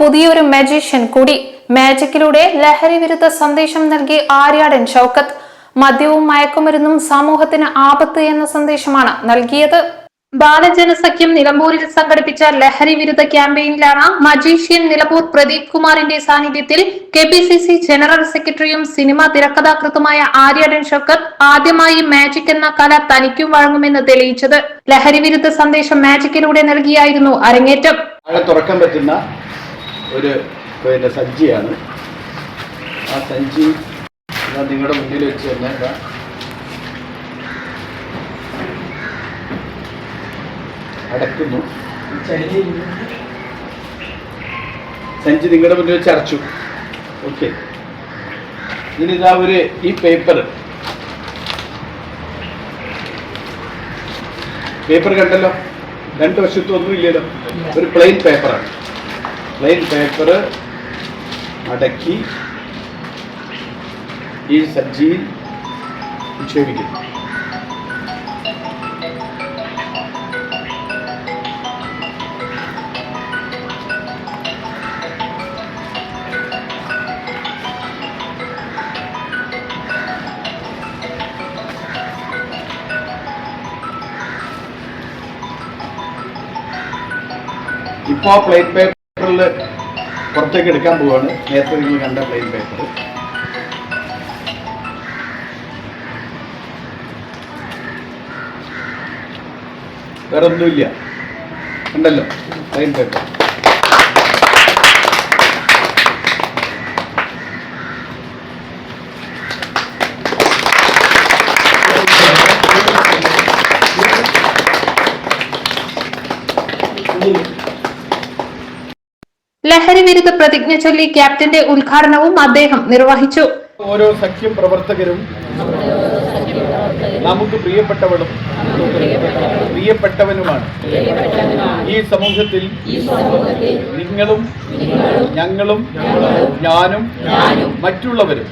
പുതിയൊരു മജീഷ്യൻ കൂടി മാജിക്കിലൂടെ ലഹരി വിരുദ്ധ സന്ദേശം നൽകി ആര്യാടൻ ഷൗക്കത്ത് മദ്യവും മയക്കുമരുന്നും സമൂഹത്തിന് ആപത്ത് എന്ന സന്ദേശമാണ് നൽകിയത്. ബാലജനസഖ്യം നിലമ്പൂരിൽ സംഘടിപ്പിച്ച ലഹരി വിരുദ്ധ ക്യാമ്പയിനിലാണ് മജീഷ്യൻ നിലമ്പൂർ പ്രദീപ് കുമാറിന്റെ സാന്നിധ്യത്തിൽ K P C C general സെക്രട്ടറിയും സിനിമാ തിരക്കഥാകൃത്തുമായ ആര്യാടൻ ഷൗക്കത്ത് ആദ്യമായി മാജിക് എന്ന കല തനിക്കും വഴങ്ങുമെന്ന് തെളിയിച്ചത്. ലഹരി വിരുദ്ധ സന്ദേശം മാജിക്കിലൂടെ നൽകിയായിരുന്നു അരങ്ങേറ്റം. അവിടെ തുറക്കാൻ പറ്റുന്ന ഒരു പിന്നെ സഞ്ചിയാണ്. ആ സഞ്ചി ഞാൻ നിങ്ങളുടെ മുന്നിൽ വെച്ച് തന്നെ അടക്കുന്നു സഞ്ചി നിങ്ങളുടെ മുന്നിൽ വെച്ച് അടച്ചു. ഓക്കെ. ഇനി ഇതാ ഒരു ഈ പേപ്പർ. പേപ്പർ കണ്ടല്ലോ? രണ്ട് വശത്തും ഒന്നും ഇല്ലല്ലോ. ഒരു പ്ലെയിൻ പേപ്പറാണ് പ്ലെയിൻ പേപ്പർ അടക്കി ഈ സജ്ജിയിൽ നിക്ഷേപിക്കുന്നു ഇപ്പോൾ പ്ലെയിൻ പേപ്പറിൽ പുറത്തേക്ക് എടുക്കാൻ പോവാണ്. നേരത്തെ നിങ്ങൾ കണ്ട പ്ലെയിൻ പേപ്പർ വേറെ ഒന്നുമില്ല ഉണ്ടല്ലോ പ്ലെയിൻ പേപ്പർ ലഹരി വിരുദ്ധ പ്രതിജ്ഞ ചൊല്ലി ക്യാപ്റ്റന്റെ ഉദ്ഘാടനവും അദ്ദേഹം നിർവഹിച്ചു. ഓരോ സഖ്യം പ്രവർത്തകരും നമുക്ക് പ്രിയപ്പെട്ടവളും പ്രിയപ്പെട്ടവനുമാണ്. ഈ സമൂഹത്തിൽ നിങ്ങളും ഞങ്ങളും ഞാനും മറ്റുള്ളവരും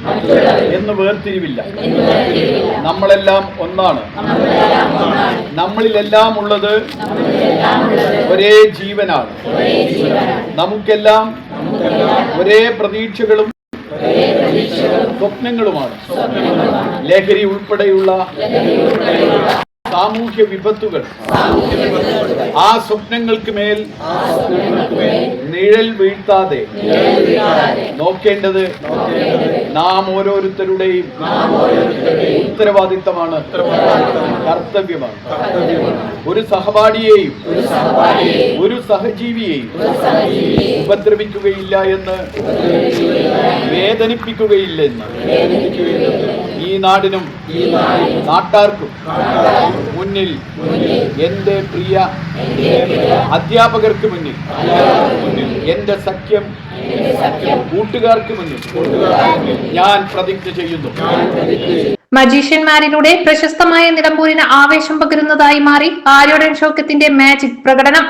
എന്ന് വേർതിരിവില്ല. നമ്മളെല്ലാം ഒന്നാണ്. നമ്മളിലെല്ലാം ഉള്ളത് ഒരേ ജീവനാണ്. നമുക്കെല്ലാം ഒരേ പ്രതീക്ഷകളും സ്വപ്നങ്ങളുമാണ്. ലഹരി ഉൾപ്പെടെയുള്ള സാമൂഹ്യ വിപത്തുകൾ. ആ സ്വപ്നങ്ങൾക്ക് മേൽ നിഴൽ വീഴ്ത്താതെ നോക്കേണ്ടത് നാം ഓരോരുത്തരുടെയും ഉത്തരവാദിത്തമാണ് കർത്തവ്യമാണ്. ഒരു സഹപാഠിയെയും ഒരു സഹജീവിയെയും ഉപദ്രവിക്കുകയില്ല എന്ന് വേദനിപ്പിക്കുകയില്ലെന്ന് ഈ നാടിനും നാട്ടാർക്കും മുന്നിൽ എന്റെ പ്രിയ അധ്യാപകർക്ക് മുന്നിൽ എന്റെ സഖ്യം കൂട്ടുകാർക്ക് മുന്നിൽ ഞാൻ പ്രതിജ്ഞ ചെയ്യുന്നു. മജീഷ്യന്മാരിലൂടെ പ്രശസ്തമായ നിലമ്പൂരിന് ആവേശം പകരുന്നതായി മാറി ആര്യോടൻ ഷോക്കത്തിന്റെ മാജിക് പ്രകടനം.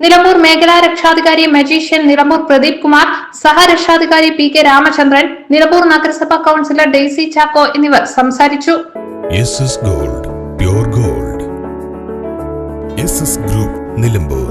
നിലമ്പൂർ മേഖലാ രക്ഷാധികാരി മജീഷ്യൻ നിലമ്പൂർ പ്രദീപ് കുമാർ സഹരക്ഷാധികാരി പി കെ രാമചന്ദ്രൻ നിലമ്പൂർ നഗരസഭാ കൗൺസിലർ ഡെയ്സി ചാക്കോ എന്നിവർ സംസാരിച്ചു. Gold pure gold group Nilambur